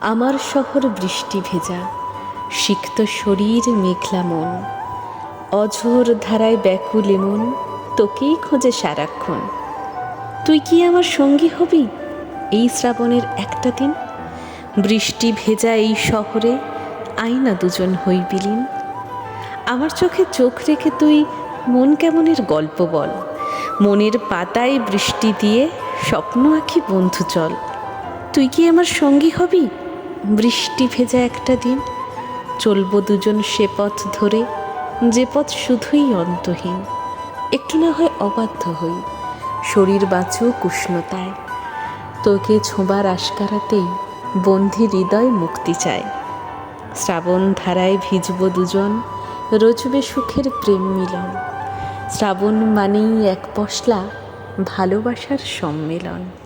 আমার শহর বৃষ্টি ভেজা, সিক্ত শরীর মেঘলা মন। অঝোর ধারায় ব্যাকুল এমন তোকেই খোঁজে সারাক্ষণ। তুই কি আমার সঙ্গী হবি এই শ্রাবণের একটা দিন? বৃষ্টি ভেজা এই শহরে আইনা দুজন হই বিলীন। আমার চোখে চোখ রেখে তুই মন কেমনের গল্প বল? মনের পাতায় বৃষ্টি দিয়ে স্বপ্ন আঁকি বন্ধু চল। তুই কি আমার সঙ্গী হবি? বৃষ্টি ভেজা একটা দিন। চলব দুজন সে পথ ধরে, যে পথ শুধুই অন্তহীন। একটু না হয় অবাধ্য হই, শরীর বাঁচুক উষ্ণতায়। তোকে ছোঁবার আশকারাতেই বন্ধি হৃদয় মুক্তি চায়। শ্রাবণ ধারায় ভিজব দুজন, রচবে সুখের প্রেম মিলন। শ্রাবণ মানেই এক পশলা ভালোবাসার সম্মেলন।